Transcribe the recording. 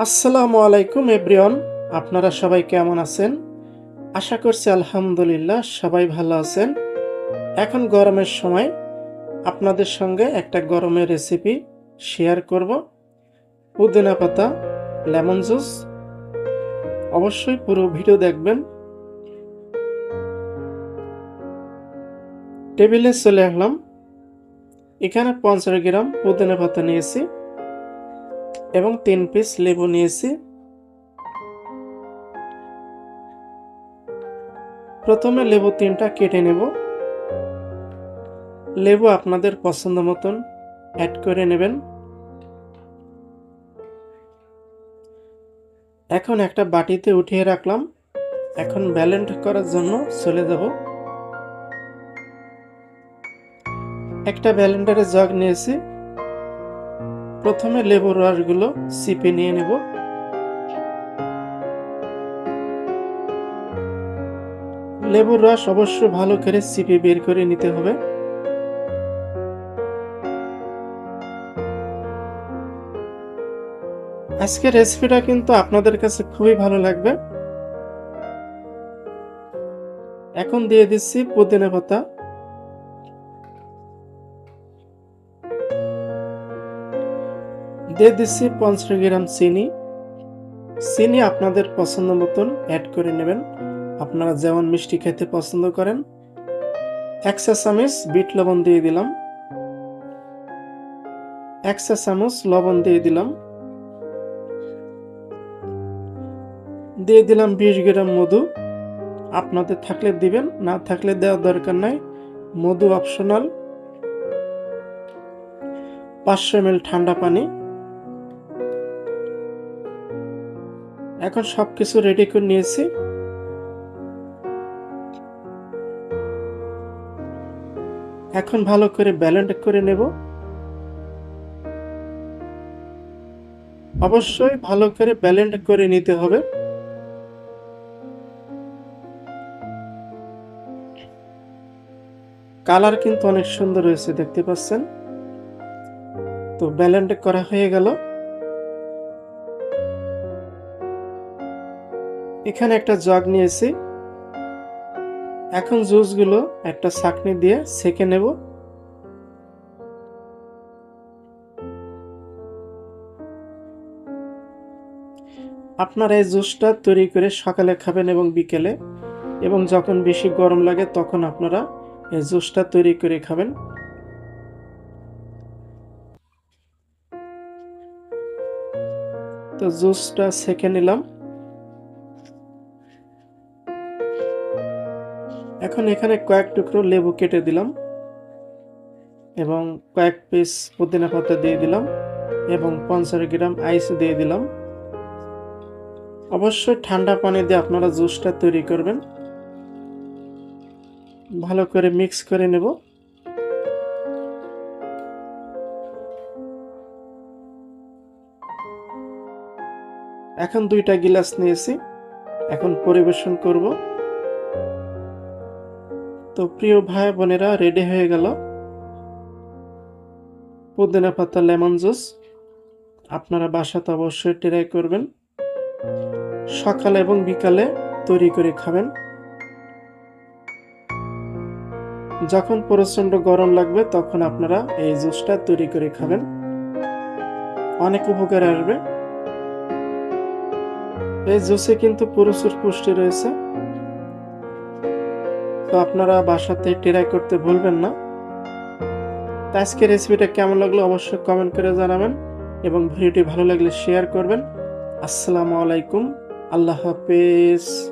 আসসালামু আলাইকুম, এভরিওয়ান। আপনারা সবাই কেমন আছেন? আশা করছি আলহামদুলিল্লাহ সবাই ভালো আছেন। এখন গরমের সময় আপনাদের সঙ্গে একটা গরমের রেসিপি শেয়ার করব। পুদিনা পাতা লেমন জুস অবশ্যই পুরো ভিডিও দেখবেন। টেবিলে চলে আসলাম। এখানে পঞ্চাশ গ্রাম পুদিনা পাতা নিয়েছি। এবং তিন পিস লেবু নিয়েছি। প্রথমে লেবু তিনটা কেটে নেব। লেবু আপনাদের পছন্দ মতন অ্যাড করে নেবেন। এখন একটা বাটিতে উঠিয়ে রাখলাম। এখন ব্যালেন্ড করার জন্য চলে যাব। একটা ব্যালেন্ডারে জগ নিয়েছি। প্রথমে লেবুর রসগুলো চিপে নিয়ে নেব। লেবুর রস অবশ্যই ভালো করে চিপে বের করে নিতে হবে। আজকের রেসিপিটা কিন্তু আপনাদের কাছে খুবই ভালো লাগবে। এখন দিয়ে দিচ্ছি পুদিনা পাতা। দিয়ে দিচ্ছি পঞ্চাশ গ্রাম চিনি। চিনি আপনাদের পছন্দ মতন অ্যাড করে নেবেন। আপনারা যেমন মিষ্টি খেতে পছন্দ করেন। এক চা চামচ বিট লবণ দিয়ে দিলাম। এক চা চামচ লবণ দিয়ে দিলাম। দিয়ে দিলাম বিশ গ্রাম মধু। আপনাদের থাকলে দিবেন, না থাকলে দেওয়ার দরকার নাই। মধু অপশনাল পাঁচশো এম ঠান্ডা পানি। এখন সবকিছু রেডি করে নিয়েছি। এখন ভালো করে ব্যালেন্ড করে নেব। অবশ্যই ভালো করে ব্যালেন্ড করে নিতে হবে। কালার কিন্তু অনেক সুন্দর হয়েছে, দেখতে পাচ্ছেন? তো ব্যালেন্ড করা হয়ে গেল। এখানে একটা জগ নিয়েছি। এখন জুসগুলো একটা ছাকনি দিয়ে সেকে নেব। আপনারা এই জুসটা তৈরি করে সকালে খাবেন এবং বিকেলে, এবং যখন বেশি গরম লাগে তখন আপনারা এই জুসটা তৈরি করে খাবেন। তো জুসটা সেকে নিলাম। এখন এখানে কয়েক টুকরো লেবু কেটে দিলাম এবং কয়েক পিস পুদিনা পাতা দিয়ে দিলাম এবং পঞ্চাশ গ্রাম আইস দিয়ে দিলাম। অবশ্যই ঠান্ডা পানি দিয়ে আপনারা জুসটা তৈরি করবেন। ভালো করে মিক্স করে নেব। এখন দুইটা গিলাস নিয়েছি। এখন পরিবেশন করব। তো প্রিয় ভাই বোনেরা রেডি হয়ে গেল? পুদিনা পাতা, লেমন জুস। আপনারা বাসাতে অবশ্যই ট্রাই করবেন। সকালে এবং বিকালে তৈরি করে খাবেন। যখন প্রচণ্ড গরম লাগবে, তখন আপনারা এই জুসটা তৈরি করে খাবেন। অনেক উপকার আসবে। এই জুসে কিন্তু প্রচুর পুষ্টি রয়েছে। তো আপনারা বাসাতে ট্রাই করতে ভুলবেন না। তো আজকের রেসিপিটা কেমন লাগল অবশ্যই কমেন্ট করে জানাবেন এবং ভিডিওটি ভালো লাগলে শেয়ার করবেন। আসসালামু আলাইকুম, আল্লাহ হাফেজ।